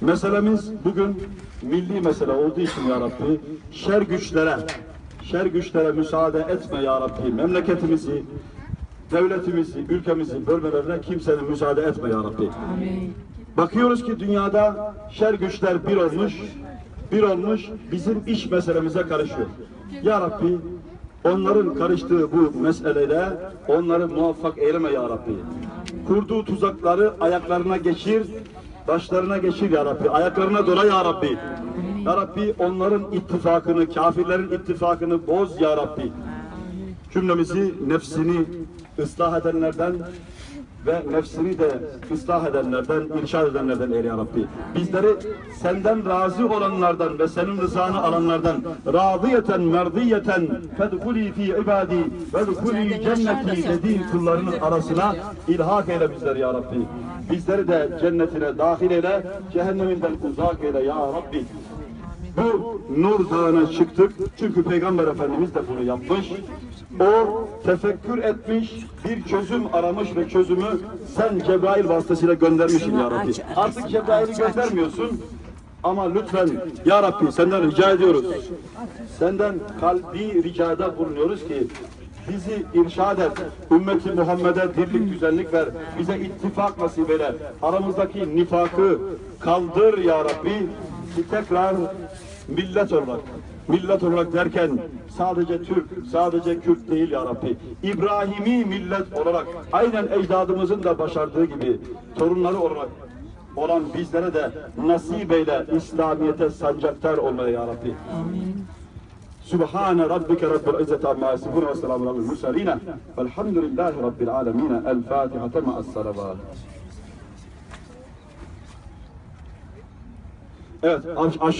Meselemiz bugün milli mesele olduğu için ya Rabbi şer güçlere şer güçlere müsaade etme ya Rabbi memleketimizi devletimizi, ülkemizi bölmelerine kimsenin müsaade etme ya Rabbi. Bakıyoruz ki dünyada şer güçler bir olmuş, bir olmuş bizim iş meselemize karışıyor. Ya Rabbi onların karıştığı bu meseleyle onları muvaffak eyleme ya Rabbi. Kurduğu tuzakları ayaklarına geçir, başlarına geçir ya Rabbi. Ayaklarına dola ya Rabbi. Ya Rabbi onların ittifakını, kafirlerin ittifakını boz ya Rabbi cümlemizi nefsini ıslah edenlerden ve nefsini de ıslah edenlerden, irşad edenlerden eyle ya Rabbi. Bizleri senden razı olanlardan ve senin rızanı alanlardan radiyeten merdiyeten fedhuli fi ibadi ve dhuli cenneti dediğin kullarının arasına ilhak eyle bizleri ya Rabbi. Bizleri de cennetine dahil eyle, cehenneminden uzak eyle ya Rabbi. Bu Nur Dağı'na çıktık çünkü Peygamber Efendimiz de bunu yapmış. O tefekkür etmiş, bir çözüm aramış ve çözümü sen Cebrail vasıtasıyla göndermişsin ya Rabbi. Artık Cebrail'i göndermiyorsun ama lütfen ya Rabbi senden rica ediyoruz. Senden kalbi ricada bulunuyoruz ki bizi irşad et, ümmeti Muhammed'e dirlik güzellik ver, bize ittifak nasip eyle, aramızdaki nifakı kaldır ya Rabbi, tekrar millet olarak millet olarak derken sadece Türk, sadece Kürt değil ya Rabbi. İbrahimi millet olarak aynen ecdadımızın da başardığı gibi torunları olarak olan bizlere de nasip eyle İslamiyet'e sancaktar olmaya ya Rabbi. Amin. Subhane rabbike rabbil izzeti amma yasifun ve selamun alel murseline. Velhamdülillahi rabbil alemine. El Fatiha teme'as salavat. Evet, aş- aşağı